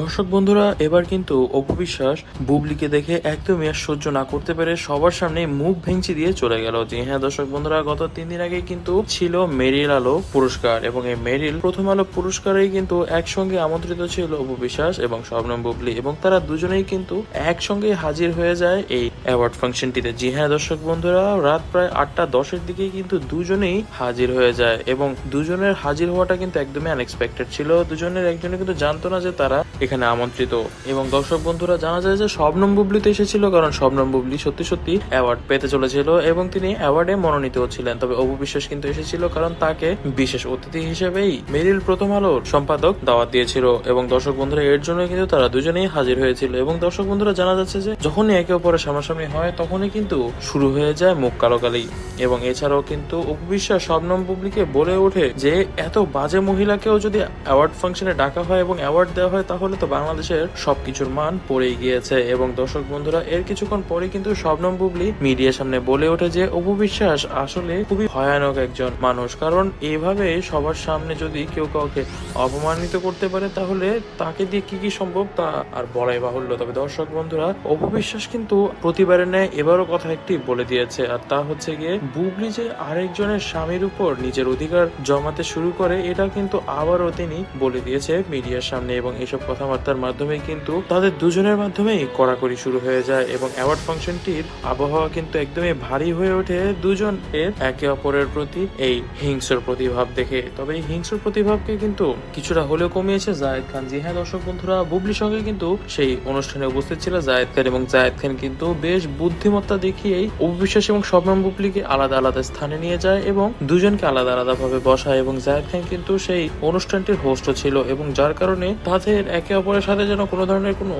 দর্শক বন্ধুরা, এবার কিন্তু অপবিশ্বাস বুবলিকে দেখে একদমই আর সহ্য না করতে পেরে সবার সামনে মুখ ভেঙচি দিয়ে চলে গেল। জি হ্যাঁ দর্শক বন্ধুরা, গত তিন দিন আগে কিন্তু ছিল মেরিল আলো পুরস্কার এবং এই মেরিল প্রথম আলো পুরস্কারেই কিন্তু একসঙ্গে আমন্ত্রিত ছিল অপবিশ্বাস এবং শবনম বুবলি এবং তারা দুজনেই কিন্তু একসঙ্গে হাজির হয়ে যায় এই অ্যাওয়ার্ড ফাংশনটিতে। জি হ্যাঁ দর্শক বন্ধুরা, রাত প্রায় আটটা দশের দিকে কিন্তু দুজনেই হাজির হয়ে যায় এবং দুজনের হাজির হওয়াটা কিন্তু একদমই আনএক্সপেক্টেড ছিল। দুজনের একজনে কিন্তু জানতো না যে তারা এখানে আমন্ত্রিত। এবং দর্শক বন্ধুরা, জানা যায় যে শবনম বুবলি তো এসেছিল, কারণ শবনম বুবলি সত্যি সত্যি অ্যাওয়ার্ড পেতে চলেছিল এবং তিনি অ্যাওয়ার্ডে মনোনীত ছিলেন। তবে অপু বিশ্বাস কিন্তু এসেছিল কারণ তাকে বিশেষ অতিথি হিসেবেই মেরিল প্রথম আলোর সম্পাদক দাওয়াত দিয়েছিল। এবং দর্শক বন্ধুরা, এর জন্য কিন্তু তারা দুজনেই হাজির হয়েছিল। এবং দর্শক বন্ধুরা, জানা যাচ্ছে যে যখনই একে অপরের সামনাসামনি হয়, তখনই কিন্তু শুরু হয়ে যায় মুখ কালোকালি এবং এছাড়াও কিন্তু উপবিশ্বাস শবনম বুবলিকে বলে ওঠে যে, এত বাজে মহিলাকেও যদি অ্যাওয়ার্ড ফাংশনে ডাকা হয় এবং অ্যাওয়ার্ড দেওয়া হয়, তাহলে তো বাংলাদেশের সবকিছুর মান পড়েই গিয়েছে। এবং দর্শক বন্ধুরা, এর কিছুক্ষণ পরে কিন্তু শবনম বুবলি মিডিয়ার সামনে বলে ওঠে যে অপবিশ্বাস আসলে খুবই ভয়ানক একজন মানুষ। কারণ এইভাবে সবার সামনে যদি কেউ কাউকে অপমানিত করতে পারে, তাহলে তাকে দিয়ে কি কি সম্ভব তা আর বলাই বাহুল্য। তবে দর্শক বন্ধুরা অপবিশ্বাস কিন্তু প্রতিবারের ন্যায় এবারও কথা একটি বলে দিয়েছে। আর তা হচ্ছে গিয়ে, বুবলি যে আরেকজনের স্বামীর উপর নিজের অধিকার জমাতে শুরু করে, এটা কিন্তু আবারও তিনি বলে দিয়েছে মিডিয়ার সামনে। এবং এসব কথাবার্তার মাধ্যমে কিন্তু তাদের দুজনের মাধ্যমেই কড়াকড়ি শুরু হয়ে যায় এবং অ্যাওয়ার্ড ফাংশনটির আবহাওয়া কিন্তু একদমই ভারী হয়ে ওঠে। দুজন এর একে অপরের প্রতি এই হিংস্র প্রতিভাব দেখে। তবে এই হিংস্র প্রতিভাবকে কিন্তু কিছুটা হলেও কমিয়েছে জায়েদ খান। জি হ্যাঁ দর্শক বন্ধুরা, বুবলির সঙ্গে কিন্তু সেই অনুষ্ঠানে উপস্থিত ছিল জায়েদ খান এবং জায়েদ খান কিন্তু বেশ বুদ্ধিমত্তা দেখিয়েই অবিশ্বাস এবং শবনম বুবলিকে আলাদা আলাদা স্থানে নিয়ে যায় এবং দুজনকে আলাদা আলাদা ভাবে বসায় এবং জায়েদ খান কিন্তু সেই অনুষ্ঠানটির হোস্টও ছিল এবং যার কারণে তাদের অপরের সাথে যেন কোনো ধরনের কোনো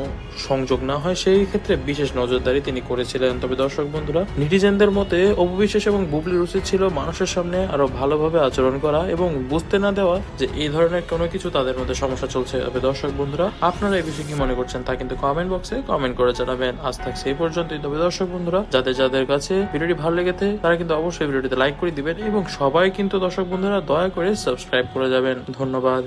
সংযোগ না হয়, সেই ক্ষেত্রে বিশেষ নজরদারি তিনি করেছিলেন। তবে দর্শক বন্ধুরা, নিটিজেনদের মতে অপবিশ্বাস এবং বুবলির উচিত ছিল মানুষের সামনে আরও ভালোভাবে আচরণ করা এবং বুঝতে না দেওয়া যে এই ধরনের কোনো কিছু তাদের মধ্যে সমস্যা চলছে। তবে দর্শক বন্ধুরা, আপনারা এই বিষয়ে কি মনে করছেন তা কিন্তু কমেন্ট বক্সে কমেন্ট করে জানাবেন। আজ থাকছে এই পর্যন্তই। তবে দর্শক বন্ধুরা, যাদের যাদের কাছে ভিডিওটি ভালো লেগেছে, তারা কিন্তু অবশ্যই ভিডিওটিতে লাইক করে দিবেন এবং সবাই কিন্তু দর্শক বন্ধুরা দয়া করে সাবস্ক্রাইব করে যাবেন। ধন্যবাদ।